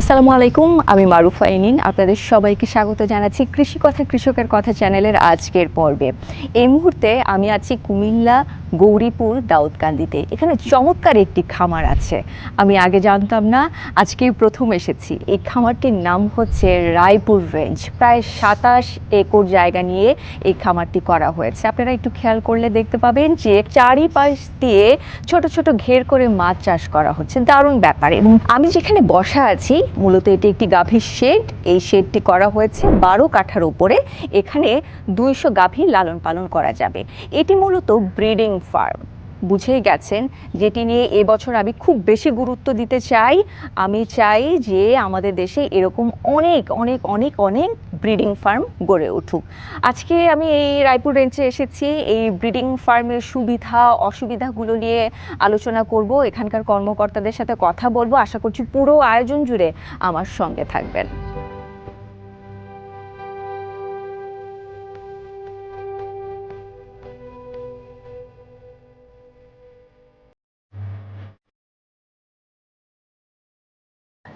আসসালামু আলাইকুম আমি মারুফা ইনিন। আপনাদের সবাইকে স্বাগত জানাচ্ছি কৃষি কথা, কৃষকের কথা চ্যানেলের আজকের পর্বে। এই মুহূর্তে আমি আছি কুমিল্লা গৌরীপুর দাউদকান্দিতে। এখানে চমৎকার একটি খামার আছে। আমি আগে জানতাম না, আজকেই প্রথম এসেছি। এই খামারটির নাম হচ্ছে রায়পুর রেঞ্জ। প্রায় সাতাশ একর জায়গা নিয়ে এই খামারটি করা হয়েছে। আপনারা একটু খেয়াল করলে দেখতে পাবেন যে চারিপাশ দিয়ে ছোট ছোট ঘের করে মাছ চাষ করা হচ্ছে। দারুণ ব্যাপার। এবং আমি যেখানে বসা আছি মূলত এটি একটি গাভীর শেড। এই শেডটি করা হয়েছে বারো কাঠার উপরে। এখানে দুইশো গাভী লালন পালন করা যাবে। এটি মূলত ব্রিডিং ফার্ম। বুঝেই গেছেন, যেটি নিয়ে এবছর আমি খুব বেশি গুরুত্ব দিতে চাই। আমি চাই যে আমাদের দেশে এরকম অনেক অনেক অনেক অনেক ব্রিডিং ফার্ম গড়ে উঠুক। আজকে আমি এই রায়পুর রেঞ্জে এসেছি। এই ব্রিডিং ফার্মের সুবিধা, অসুবিধাগুলো নিয়ে আলোচনা করব। এখানকার কর্মকর্তাদের সাথে কথা বলব। আশা করছি পুরো আয়োজন জুড়ে আমার সঙ্গে থাকবেন।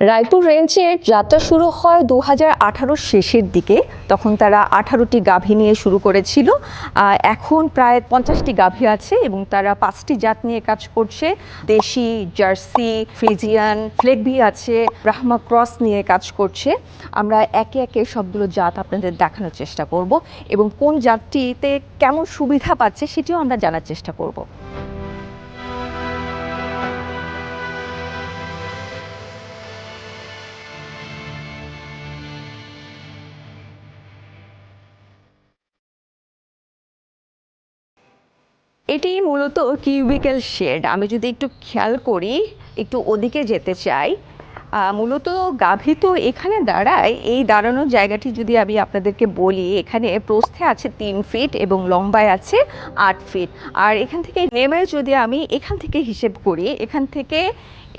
রায়পুর রেঞ্জের যাত্রা শুরু হয় দু হাজার শেষের দিকে। তখন তারা আঠারোটি গাভী নিয়ে শুরু করেছিল। এখন প্রায় পঞ্চাশটি গাভী আছে এবং তারা পাঁচটি জাত নিয়ে কাজ করছে। দেশি, জার্সি, ফ্রিজিয়ান, ফ্লেগবি আছে, ব্রাহ্মা ক্রস নিয়ে কাজ করছে। আমরা একে একে সবগুলো জাত আপনাদের দেখানোর চেষ্টা করব এবং কোন জাতটিতে কেমন সুবিধা পাচ্ছে সেটিও আমরা জানার চেষ্টা করব। এটি মূলত কিউবিক্যাল শেড আমি যদি একটু খেয়াল করি, একটু ওদিকে যেতে চাই মূলত গাভী তো এখানে দাঁড়ায়। এই দাঁড়ানোর জায়গাটি যদি আমি আপনাদেরকে বলি, এখানে প্রস্থে আছে তিন ফিট এবং লম্বায় আছে আট ফিট আর এখান থেকে নেমে যদি আমি এখান থেকে হিসেব করি, এখান থেকে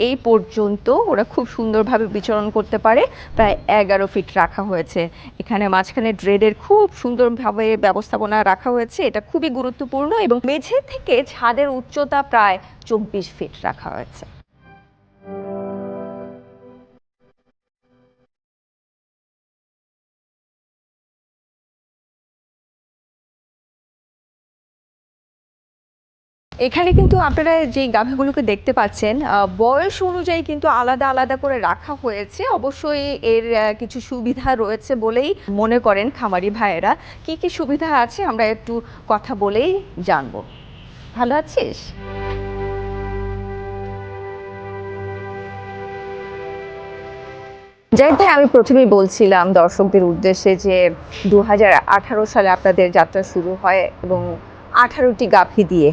এই পর্যন্ত ওরা খুব সুন্দরভাবে বিচরণ করতে পারে। প্রায় এগারো ফিট রাখা হয়েছে। এখানে মাঝখানে ড্রেডের খুব সুন্দরভাবে ব্যবস্থাপনা রাখা হয়েছে। এটা খুবই গুরুত্বপূর্ণ এবং মেঝে থেকে ছাদের উচ্চতা প্রায় চব্বিশ ফিট রাখা হয়েছে। এখানে কিন্তু আপনারা যে গাভীগুলোকে দেখতে পাচ্ছেন বয়স অনুযায়ী কিন্তু আলাদা আলাদা করে রাখা হয়েছে। অবশ্যই এর কিছু সুবিধা রয়েছে বলেই মনে করেন খামারি ভাইয়েরা। কি কি সুবিধা আছে আমরা একটু কথা বলেই জানব। ভালো আছিস? যাই ভাই, আমি প্রথমেই বলছিলাম দর্শকদের উদ্দেশ্যে যে দু হাজার আঠারো সালে আপনাদের যাত্রা শুরু হয় এবং আঠারোটি গাভী দিয়ে।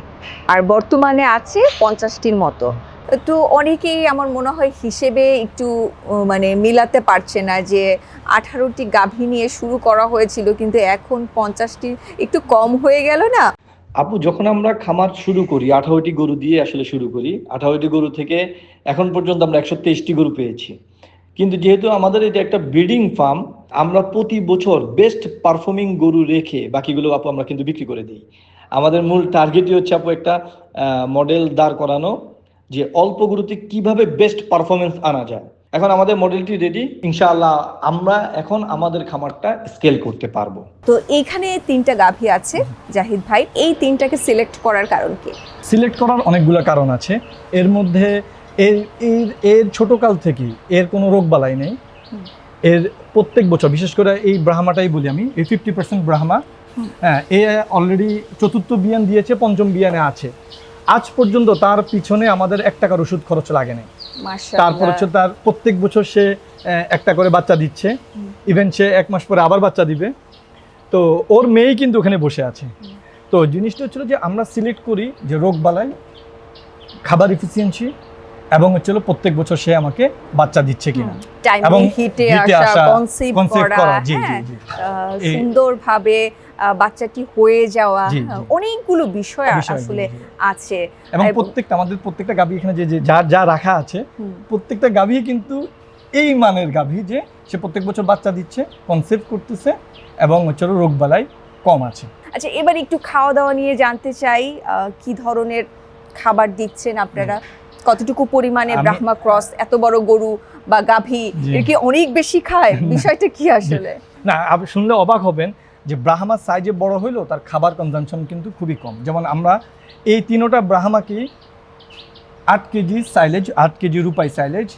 আর বর্তমানে আছে পঞ্চাশটির মতো। একটু অনেকেই আমার মনে হয় হিসেবে একটু মানে মিলাতে পারছে না যে আঠারোটি গাভী নিয়ে শুরু করা হয়েছিল, কিন্তু এখন পঞ্চাশটি একটু কম হয়ে গেল না? আপু, যখন আমরা খামার শুরু করি, আঠারোটি গরু দিয়ে আসলে শুরু করি, আঠারোটি গরু থেকে এখন পর্যন্ত আমরা একশো তেইশটি গরু পেয়েছি। কিন্তু যেহেতু আমাদের এটা একটা ব্রিডিং ফার্ম, আমরা প্রতি বছর বেস্ট পারফর্মিং গরু রেখে বাকিগুলো আপু আমরা কিন্তু বিক্রি করে দিই। আমাদের মূল টার্গেটই হচ্ছে আপু একটা মডেল দাঁড় করানো যে অল্প গরুতে কীভাবে বেস্ট পারফরমেন্স আনা যায়। এখন আমাদের মডেলটি রেডি ইনশাআল্লাহ আমরা এখন আমাদের খামারটা স্কেল করতে পারব। তো এখানে তিনটা গাভী আছে জাহিদ ভাই এই তিনটাকে সিলেক্ট করার কারণ কি? সিলেক্ট করার অনেকগুলো কারণ আছে। এর মধ্যে এর এর এর ছোটকাল থেকেই এর কোনো রোগ বালাই নেই। এর প্রত্যেক বছর বিশেষ করে এই ব্রাহ্মাটাই বলি আমি এই ফিফটি পার্সেন্ট ব্রাহ্মা হ্যাঁ এ অলরেডি চতুর্থ বিয়ান দিয়েছে পঞ্চম বিয়ানে আছে। আজ পর্যন্ত তার পিছনে আমাদের এক টাকার ওষুধ খরচ লাগে না তারপর হচ্ছে তার প্রত্যেক বছর সে একটা করে বাচ্চা দিচ্ছে। ইভেন সে এক মাস পরে আবার বাচ্চা দিবে। তো ওর মেয়েই কিন্তু ওখানে বসে আছে। তো জিনিসটা হচ্ছিল যে আমরা সিলেক্ট করি যে রোগ বালাই খাবার ইফিসিয়েন্সি এবং হচ্ছিল প্রত্যেক বছর সে আমাকে বাচ্চা দিচ্ছে কিনা। এবং হিটে আসা কনসিভ করা জি, জি, হ্যাঁ জি। সুন্দরভাবে বাচ্চাটি হয়ে যাওয়া। হ্যাঁ, অনেকগুলো বিষয় আসলে আছে। এবং প্রত্যেকটা আমাদের প্রত্যেকটা গাভী এখানে যে যে যা রাখা আছে প্রত্যেকটা গাভী কিন্তু এই মানের গাভী যে সে প্রত্যেক বছর বাচ্চা দিচ্ছে কনসেপ্ট করতেছে এবং হচ্ছে রোগ বালাই কম আছে। আচ্ছা এবার একটু খাওয়া দাওয়া নিয়ে জানতে চাই কি ধরনের খাবার দিচ্ছেন আপনারা? কতটুকু পরিমাণে ব্রাহ্মা ক্রস এত বড় গরু বা গাভী। এর কি অনেক বেশি খায়? বিষয়টা কি আসলে? না আপনি শুনলে অবাক হবেন যে ব্রাহ্মার সাইজে বড় হইলেও তার খাবার কনজামশন কিন্তু খুবই কম। যেমন আমরা এই তিনোটা ব্রাহ্মাকে আট কেজি সাইলেজ আট কেজি রূপাই সাইলেজ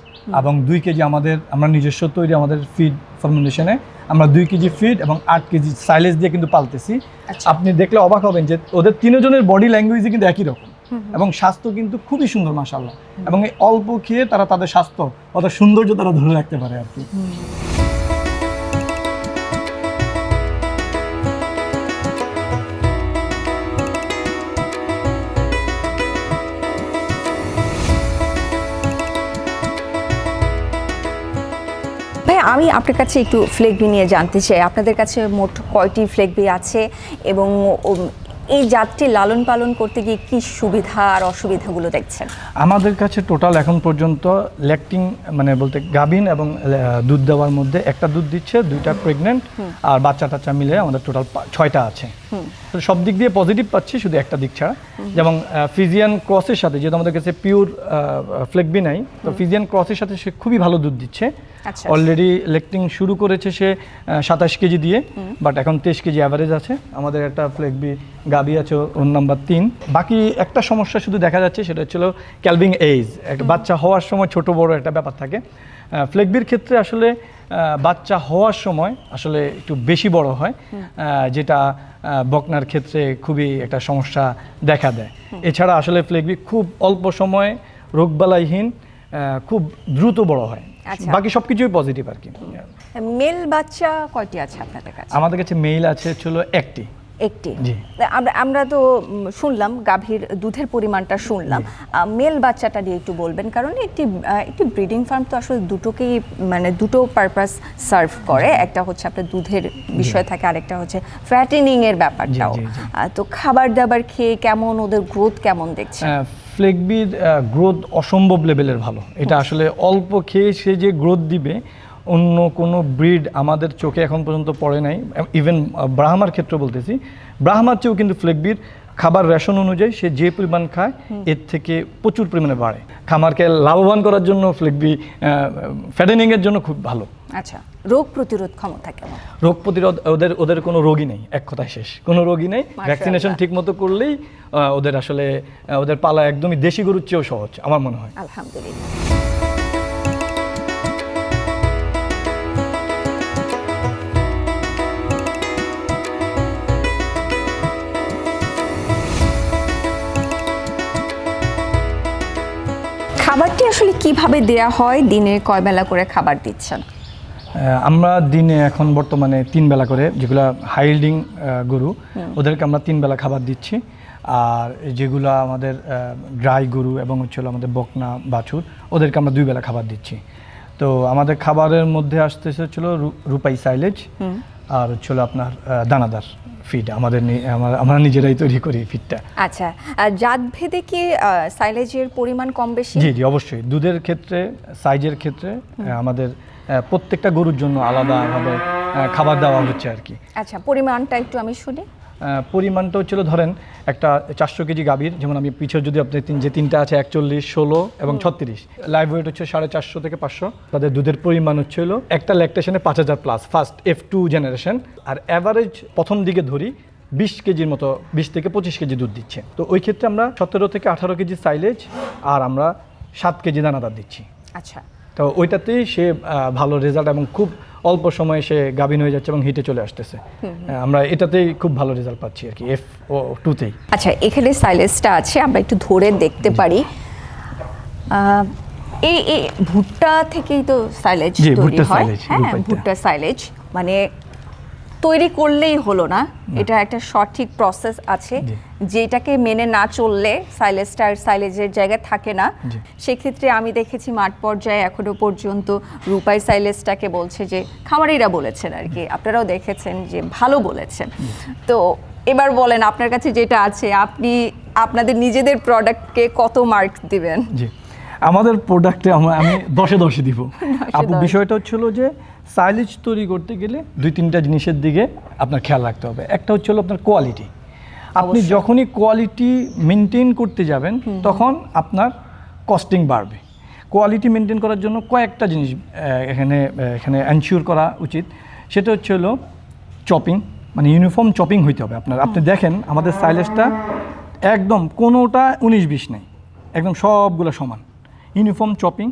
এবং দুই কেজি আমাদের আমরা নিজস্ব তৈরি আমাদের ফিড ফর্মুলেশনে আমরা দুই কেজি ফিড এবং আট কেজি সাইলেজ দিয়ে কিন্তু পালতেছি। আচ্ছা। আপনি দেখলে অবাক হবেন যে ওদের তিনজনের বডি ল্যাঙ্গুয়েজই কিন্তু একই রকম। এবং স্বাস্থ্য কিন্তু খুবই সুন্দর মাসাল্লাহ এবং এই অল্প খেয়ে তারা তাদের স্বাস্থ্য অত সৌন্দর্য তারা ধরে রাখতে পারে আর কি। আমি আপনার কাছে একটু ফ্লেগবি নিয়ে জানতে চাই। আপনাদের কাছে মোট কয়টি ফ্লেগবি আছে? এবং এই জাতটি লালন পালন করতে গিয়ে কি সুবিধা আর অসুবিধাগুলো দেখছেন? আমাদের কাছে টোটাল এখন পর্যন্ত ল্যাকটিং মানে বলতে গাভিন এবং দুধ দেওয়ার মধ্যে একটা দুধ দিচ্ছে দুইটা প্রেগনেন্ট আর বাচ্চা টাচ্চা মিলে আমাদের টোটাল ছয়টা আছে। সব দিক দিয়ে পজিটিভ পাচ্ছি শুধু একটা দিক ছাড়া। যেমন ফিজিয়ান ক্রসের সাথে যেহেতু আমাদের কাছে পিওর ফ্লেকবি নাই তো ফিজিয়ান ক্রসের সাথে সে খুবই ভালো দুধ দিচ্ছে। আচ্ছা। অলরেডি লেকটিং শুরু করেছে সে সাতাশ কেজি দিয়ে বাট এখন তেইশ কেজি অ্যাভারেজ আছে। আমাদের একটা ফ্লেকবি গাবি আছে ওর নাম্বার তিন। বাকি একটা সমস্যা শুধু দেখা যাচ্ছে সেটা হচ্ছিল ক্যালভিং এইজ একটা বাচ্চা হওয়ার সময় ছোট বড় একটা ব্যাপার থাকে। ফ্লেকবির ক্ষেত্রে আসলে বাচ্চা হওয়ার সময় আসলে একটু বেশি বড় হয়। যেটা বকনার ক্ষেত্রে খুবই একটা সমস্যা দেখা দেয়। এছাড়া আসলে ফ্লেগবি খুব অল্প সময়ে রোগবালাইহীন খুব দ্রুত বড় হয়। আচ্ছা। বাকি সব কিছুই পজিটিভ আর কি। মেল বাচ্চা কয়টি আছে আপনাদের কাছে? আমাদের কাছে মেল আছে ছিল একটি। একটি। আমরা আমরা তো শুনলাম গাভীর দুধের পরিমাণটা শুনলাম। মেল বাচ্চাটা নিয়ে একটু বলবেন কারণ একটি একটি ব্রিডিং ফার্ম তো আসলে দুটোকেই মানে দুটো পারপাস সার্ভ করে। একটা হচ্ছে আপনার দুধের বিষয় থাকে আরেকটা হচ্ছে ফ্যাটেনিং এর ব্যাপারটাও। তো খাবার দাবার খেয়ে কেমন ওদের গ্রোথ কেমন দেখছে ফ্লেকবির গ্রোথ অসম্ভব লেভেলের ভালো। এটা আসলে অল্প খেয়ে সে যে গ্রোথ দিবে অন্য কোনো ব্রিড আমাদের চোখে এখন পর্যন্ত পড়ে নাই। ইভেন ব্রাহ্মার ক্ষেত্রে বলতেছি। ব্রাহ্মার চেয়েও কিন্তু ফ্লেকবির খাবার রেশন অনুযায়ী সে যে পরিমাণ খায় এর থেকে প্রচুর পরিমাণে বাড়ে। খামারকে লাভবান করার জন্য ফ্লেকবি ফ্যাটেনিংয়ের জন্য খুব ভালো। আচ্ছা রোগ প্রতিরোধ ক্ষমতা কেমন? রোগ প্রতিরোধ ওদের ওদের কোনো রোগই নেই এক কথায় শেষ। কোনো রোগই নেই। ভ্যাকসিনেশন ঠিক মতো করলেই ওদের আসলে ওদের পালা একদমই দেশি গরুর চেয়েও সহজ আমার মনে হয়। আলহামদুলিল্লাহ। আসলে কীভাবে দেয়া হয় দিনে কয় বেলা করে খাবার দিচ্ছেন? আমরা দিনে এখন বর্তমানে তিন বেলা করে যেগুলো হাইল্ডিং গরু ওদেরকে আমরা তিন বেলা খাবার দিচ্ছি। আর যেগুলো আমাদের ড্রাই গরু এবং হচ্ছে আমাদের বকনা বাছুর ওদেরকে আমরা দুই বেলা খাবার দিচ্ছি। তো আমাদের খাবারের মধ্যে আসতেছে হচ্ছিল রু- রূপাই সাইলেজ আর হচ্ছিল আপনার দানাদার ফিড আমাদের আমরা- নিজেরাই তৈরি করি ফিডটা আচ্ছা আর জাত ভেদে কি সাইলেজের পরিমাণ কম বেশি? জি জি অবশ্যই। দুধের ক্ষেত্রে সাইজের ক্ষেত্রে আমাদের প্রত্যেকটা গরুর জন্য আলাদাভাবে আলাদা খাবার দেওয়া হচ্ছে আর কি। আচ্ছা পরিমাণটা একটু আমি শুনি। পরিমাণটা হচ্ছিল ধরেন একটা চারশো কেজি গাভীর যেমন আমি পিছিয়ে যদি আপনি তিন যে তিনটা আছে একচল্লিশ ষোলো এবং ছত্রিশ। লাইভ ওয়েট হচ্ছে সাড়ে চারশো থেকে পাঁচশো। তাদের দুধের পরিমাণ হচ্ছে হলো একটা ল্যাকটেশনে পাঁচ হাজার plus first F two generation আর অ্যাভারেজ প্রথম দিকে ধরি বিশ কেজির মতো বিশ থেকে পঁচিশ কেজি দুধ দিচ্ছে। তো ওই ক্ষেত্রে আমরা সতেরো থেকে আঠারো কেজি সাইলেজ আর আমরা সাত কেজি দানাদার দিচ্ছি। আচ্ছা। তো ওইটাতেই সে ভালো রেজাল্ট এবং খুব অল্প সময়ে সে গাভিন হয়ে যাচ্ছে এবং হিটে চলে আসতেছে। আমরা এটাতেই খুব ভালো রেজাল্ট পাচ্ছি আর কি এফ ও টুতেই আচ্ছা এখানে সাইলেসটা আছে আমরা একটু ধরে দেখতে পারি। এই ভুট্টা থেকেই তো সাইলেজ তৈরি হয়। হ্যাঁ ভুট্টা সাইলেজ মানে তৈরি করলেই হলো না। এটা একটা সঠিক প্রসেস আছে। যেটাকে মেনে না চললে সাইলেজটা আর সাইলেজের জায়গায় থাকে না। সেক্ষেত্রে আমি দেখেছি মাঠ পর্যায়ে এখনও পর্যন্ত রূপাই সাইলেজটাকে বলছে যে খামারিরা বলেছেন আর কি। আপনারাও দেখেছেন যে ভালো বলেছেন। তো এবার বলেন আপনার কাছে যেটা আছে আপনি আপনাদের নিজেদের প্রোডাক্টকে কত মার্ক দিবেন? জি। আমাদের প্রোডাক্টে আমরা আমি দশে দশে দিব। আপু বিষয়টা হচ্ছিল যে সাইলেজ তৈরি করতে গেলে দুই তিনটা জিনিসের দিকে আপনার খেয়াল রাখতে হবে। একটা হচ্ছে হলো আপনার কোয়ালিটি আপনি যখনই কোয়ালিটি মেনটেন করতে যাবেন তখন আপনার কস্টিং বাড়বে। কোয়ালিটি মেনটেন করার জন্য কয়েকটা জিনিস এখানে এখানে এনশিওর করা উচিত। সেটা হচ্ছে হলো চপিং মানে ইউনিফর্ম চপিং হইতে হবে আপনার। আপনি দেখেন আমাদের সাইলেজটা একদম কোনোটা উনিশ বিশ নেই। একদম সবগুলো সমান। Uniform chopping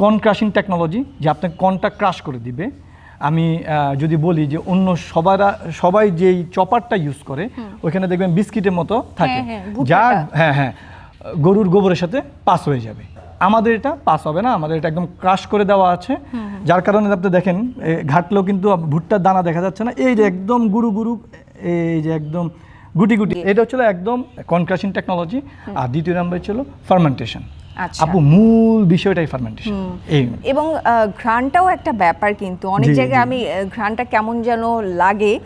corn crushing technology যে আপনাকে কনটা ক্রাশ করে দিবে। আমি যদি বলি যে অন্য সবারা সবাই যেই চপারটা ইউজ করে ওইখানে দেখবেন বিস্কিটের মতো থাকে। হ্যাঁ, হ্যাঁ, যা হ্যাঁ হ্যাঁ গরুর গোবরের সাথে পাস হয়ে যাবে। আমাদের এটা পাস হবে না আমাদের এটা একদম ক্রাশ করে দেওয়া আছে। যার কারণে আপনি দেখেন ঘাটলেও কিন্তু ভুট্টার দানা দেখা যাচ্ছে না। এই যে একদম গুরু গুরু এই যে একদম গুটি গুটি এটা হচ্ছিল একদম কনক্রাশিং টেকনোলজি আর দ্বিতীয় নাম্বার ছিল ফার্মেন্টেশন। আপু মূল বিষয়টাই ফার্মেন্টেশন এই। এবং ঘ্রাণটাও একটা ব্যাপার কিন্তু। অনেক জায়গায় আমি ঘ্রাণটা কেমন যেন লাগে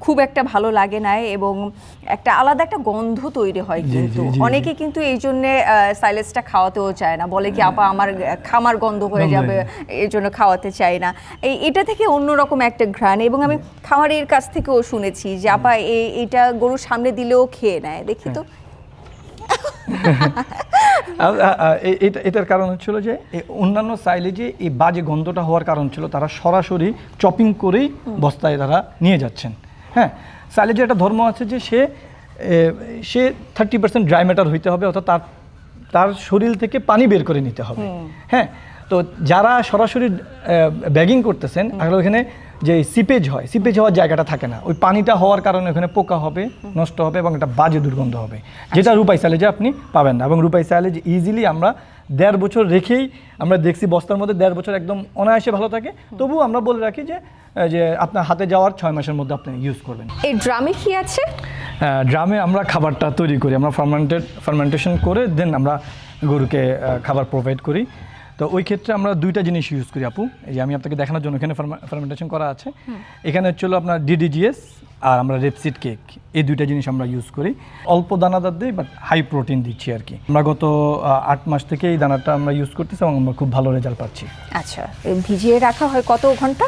খুব একটা ভালো লাগে না এবং একটা আলাদা একটা গন্ধ তৈরি হয় কিন্তু। অনেকে কিন্তু এই জন্য সাইলেসটা খাওয়াতেও চায় না। বলে কি আপা আমার খামার গন্ধ হয়ে যাবে হয়ে এই জন্য খাওয়াতে চাই না। এই এটা থেকে অন্যরকম একটা ঘ্রাণ এবং আমি খামারের কাছ থেকেও শুনেছি যে আপা এ- এটা গরুর সামনে দিলেও খেয়ে নেয়। দেখি তো। এ- এটা এটার কারণ হচ্ছিল যে অন্যান্য সাইলেজে এই বাজে গন্ধটা হওয়ার কারণ ছিল তারা সরাসরি চপিং করেই বস্তায় তারা নিয়ে যাচ্ছেন। হ্যাঁ সাইলেজের একটা ধর্ম আছে যে সে সে থার্টি পার্সেন্ট ড্রাই ম্যাটার হইতে হবে অর্থাৎ তার তার শরীর থেকে পানি বের করে নিতে হবে। হ্যাঁ তো যারা সরাসরি ব্যাগিং করতেছেন আসলে ওখানে যে সিপেজ হয় সিপেজ হওয়ার জায়গাটা থাকে না। ওই পানিটা হওয়ার কারণে ওখানে পোকা হবে নষ্ট হবে এবং একটা বাজে দুর্গন্ধ হবে। যেটা রূপাই স্যালেজে আপনি পাবেন না এবং রূপাই স্যালেজ ইজিলি আমরা দেড় বছর রেখেই আমরা দেখছি বস্তার মধ্যে দেড় বছর একদম অনায়াসে ভালো থাকে। তবুও আমরা বলে রাখি যে যে আপনার হাতে যাওয়ার ছয় মাসের মধ্যে আপনি ইউজ করবেন। এই ড্রামে কি আছে? ড্রামে আমরা খাবারটা তৈরি করি। আমরা ফার্মেন্টেড ফার্মেন্টেশন করে দেন আমরা গরুকে খাবার প্রোভাইড করি। তো ওই ক্ষেত্রে আমরা দুইটা জিনিস ইউজ করি আপু। এই যে আমি আপনাকে দেখানোর জন্য এখানে ফার্মেন্টেশন করা আছে। এখানে হচ্ছিল আপনার ডিডিজিএস আর আমরা রেপসিড কেক। এই দুইটা জিনিস আমরা ইউজ করি। অল্প দানাদার দিই বাট হাই প্রোটিন দিচ্ছি আর কি আমরা গত আট মাস থেকে এই দানাটা আমরা ইউজ করতেছি এবং আমরা খুব ভালো রেজাল্ট পাচ্ছি। আচ্ছা ভিজিয়ে রাখা হয় কত ঘণ্টা?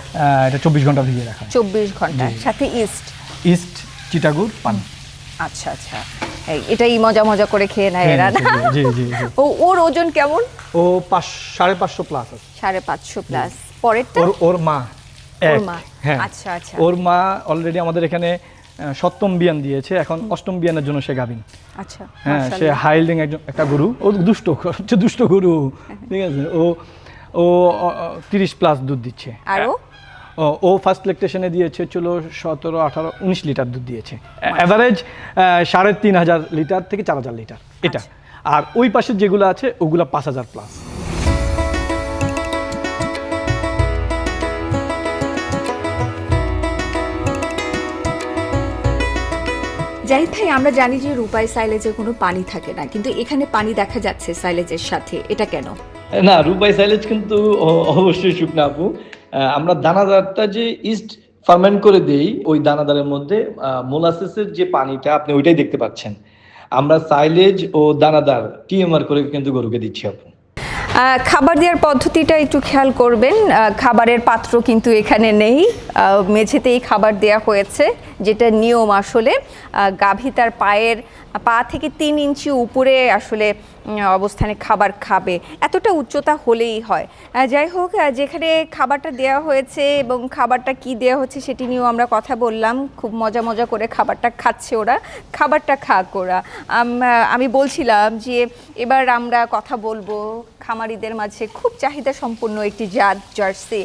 এটা চব্বিশ ঘণ্টা ভিজিয়ে রাখা চব্বিশ ঘণ্টা। সাথে ইস্ট ইস্ট চিটাগুড় পান। আচ্ছা আচ্ছা। এটাই মজা মজা করে খেয়ে নেয় এরা না? জি জি জি। ও ওর ওজন কেমন? ও পাঁচ সাড়ে পাঁচশো প্লাস আছে। সাড়ে পাঁচশো প্লাস পরেরটা? ওর ওর মা ওর মা, হ্যাঁ। আচ্ছা, আচ্ছা। ওর মা অলরেডি আমাদের এখানে সপ্তম বিয়ান দিয়েছে এখন অষ্টম বিয়ানের জন্য সে গাভিন। আচ্ছা হ্যাঁ সে। হাইল্ডিং একজন একটা গুরু। ও দুষ্ট সবচেয়ে দুষ্ট গুরু। ঠিক আছে? ও ও তিরিশ প্লাস দুধ দিচ্ছে। আর ও? ও ফার্স্ট লেকটেশনে দিয়েছে ছিল সতেরো আঠারো উনিশ লিটার দুধ দিয়েছে। অ্যাভারেজ সাড়ে তিন হাজার লিটার থেকে চার হাজার লিটার এটা। আর ওই পাশে যেগুলো আছে ওগুলো পাঁচ হাজার প্লাস জাহিদ ভাই আমরা জানি যে রূপাই সাইলেজে কোনো পানি থাকে না কিন্তু এখানে পানি দেখা যাচ্ছে সাইলেজের সাথে এটা কেন? না রুবাই সাইলেজ কিন্তু অবশ্যই শুকনা আপু। আমরা দানাদারটা যে ইস্ট ফার্মেন্ট করে দেই ওই দানাদারের মধ্যে মোলাসিসের যে পানিটা আপনি ওইটাই দেখতে পাচ্ছেন। আমরা সাইলেজ ও দানাদার টিএমআর করে কিন্তু গরুকে দিচ্ছি আপু। আহ, খাবার দেওয়ার পদ্ধতিটা একটু খেয়াল করবেন। খাবারের পাত্র কিন্তু এখানে নেই। মেঝেতেই খাবার দেয়া হয়েছে যেটা নিয়ম আসলে। গাভী তার পায়ের পা থেকে তিন ইঞ্চি উপরে আসলে অবস্থানে খাবার খাবে। এতটা উচ্চতা হলেই হয়। যাই হোক যেখানে খাবারটা দেওয়া হয়েছে এবং খাবারটা কি দেওয়া হচ্ছে সেটি নিয়েও আমরা কথা বললাম। খুব মজা মজা করে খাবারটা খাচ্ছে ওরা। খাবারটা খাক ওরা। আমি বলছিলাম যে এবার আমরা কথা বলব খামারিদের মাঝে। খুব চাহিদা সম্পন্ন একটি জাত, জার্সি।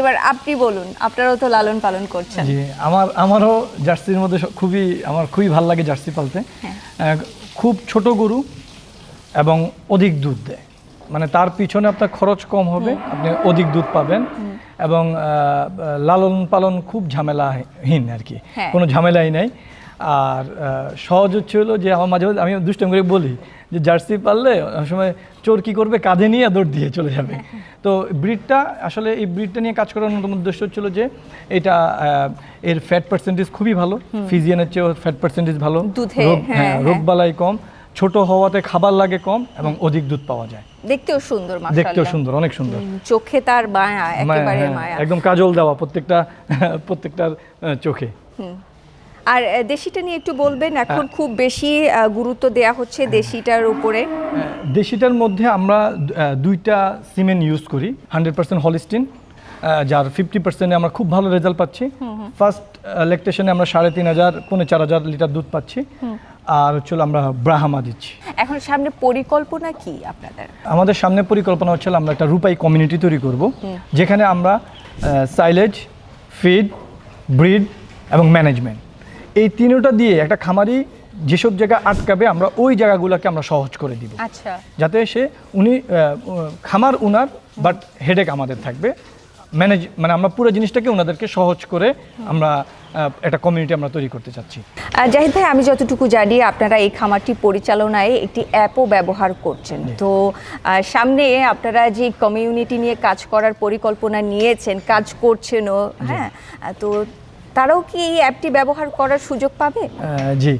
এবার আপনি বলুন, আপনারাও তো লালন পালন করছেন। আমার, আমারও জার্সির মধ্যে খুবই, আমার খুবই ভালো লাগে জার্সি পালতে। খুব ছোট গরু এবং অধিক দুধ দেয়। মানে তার পিছনে আপনার খরচ কম হবে আপনি অধিক দুধ পাবেন এবং লালন পালন খুব ঝামেলাহীন আর কি। হ্যাঁ। কোনো ঝামেলাই নাই। আর সহজ হচ্ছে হলো যে আমার মাঝে মাঝে আমি দুষ্টম করে বলি যে জার্সি পাললে অনেক সময় চোর কি করবে? কাঁধে নিয়ে দৌড় দিয়ে চলে যাবে। তো ব্রিডটা আসলে এই ব্রিডটা নিয়ে কাজ করার অন্যতম উদ্দেশ্য ছিল যে এটা এর ফ্যাট পার্সেন্টেজ খুবই ভালো। ফিজিয়ানের চেয়েও ফ্যাট পার্সেন্টেজ ভালো। হ্যাঁ, হ্যাঁ হ্যাঁ। রোগবালাই কম। ছোট হওয়াতে খাবার লাগে কম এবং অধিক দুধ পাওয়া যায়। দেখতেও সুন্দর দেখতেও সুন্দর অনেক সুন্দর। চোখে তার মায়া মায়া, একেবারে হ্যাঁ, মায়া। একদম কাজল দেওয়া প্রত্যেকটা প্রত্যেকটার চোখে। আর দেশিটা নিয়ে একটু বলবেন এখন খুব বেশি গুরুত্ব দেয়া হচ্ছে দেশিটার উপরে। দেশিটার মধ্যে আমরা দুইটা সিমেন্ট ইউজ করি হান্ড্রেড পার্সেন্ট হলিস্টিন যার ফিফটি পার্সেন্টে আমরা খুব ভালো রেজাল্ট পাচ্ছি। ফার্স্ট লেকটেশনে আমরা সাড়ে তিন হাজার পৌনে চার হাজার লিটার দুধ পাচ্ছি। আর হচ্ছে আমরা ব্রাহামা দিচ্ছি। এখন সামনে পরিকল্পনা কি আপনাদের? আমাদের সামনে পরিকল্পনা হচ্ছে আমরা একটা রূপাই কমিউনিটি তৈরি করব যেখানে আমরা সাইলেজ ফিড ব্রিড এবং ম্যানেজমেন্ট এই তিনটা দিয়ে একটা খামারি যেসব জায়গা আটকাবে আমরা ওই জায়গাগুলোকে আমরা সহজ করে দিব। আচ্ছা। যাতে সে উনি খামার উনার বাট হেডেক আমাদের থাকবে। ম্যানেজ মানে আমরা পুরো জিনিসটাকে ওনাদেরকে সহজ করে আমরা একটা কমিউনিটি আমরা তৈরি করতে চাচ্ছি। জাহিদ ভাই আমি যতটুকু জানি আপনারা এই খামারটি পরিচালনায় একটি অ্যাপও ব্যবহার করছেন। তো সামনে আপনারা যে কমিউনিটি নিয়ে কাজ করার পরিকল্পনা নিয়েছেন কাজ করছেনও হ্যাঁ? তো তারাও কি এই অ্যাপটি ব্যবহার করার সুযোগ পাবে? জি।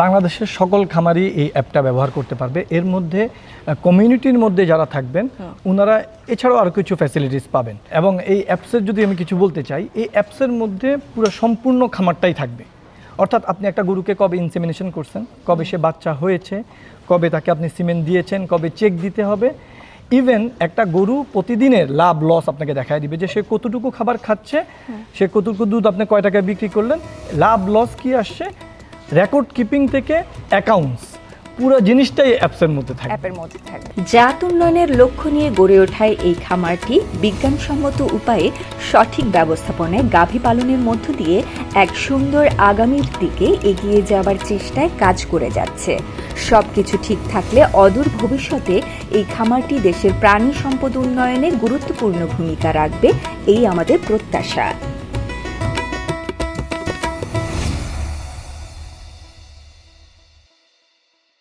বাংলাদেশের সকল খামারই এই অ্যাপটা ব্যবহার করতে পারবে। এর মধ্যে কমিউনিটির মধ্যে যারা থাকবেন ওনারা এছাড়াও আরও কিছু ফ্যাসিলিটিস পাবেন। এবং এই অ্যাপসের যদি আমি কিছু বলতে চাই এই অ্যাপসের মধ্যে পুরো সম্পূর্ণ খামারটাই থাকবে। অর্থাৎ আপনি একটা গরুকে কবে ইনসেমিনেশন করছেন কবে সে বাচ্চা হয়েছে কবে তাকে আপনি সিমেন্ট দিয়েছেন কবে চেক দিতে হবে ইভেন একটা গরু প্রতিদিনের লাভ লস আপনাকে দেখায় দিবে যে সে কতটুকু খাবার খাচ্ছে সে কতটুকু দুধ আপনি কয় টাকায় বিক্রি করলেন লাভ লস কি আসছে? রেকর্ড কিপিং থেকে অ্যাকাউন্টস পুরো জিনিসটাই অ্যাপসের মধ্যে থাকে। অ্যাপের মধ্যে থাকে। জাত উন্নয়নের লক্ষ্য নিয়ে গড়ে ওঠায় এই খামারটি বিজ্ঞানসম্মত উপায়ে সঠিক ব্যবস্থাপনায় গাভী পালনের মধ্য দিয়ে এক সুন্দর আগামীর দিকে এগিয়ে যাবার চেষ্টায় কাজ করে যাচ্ছে। সব কিছু ঠিক থাকলে অদূর ভবিষ্যতে এই খামারটি দেশের প্রাণী সম্পদ উন্নয়নে গুরুত্বপূর্ণ ভূমিকা রাখবে, এই আমাদের প্রত্যাশা।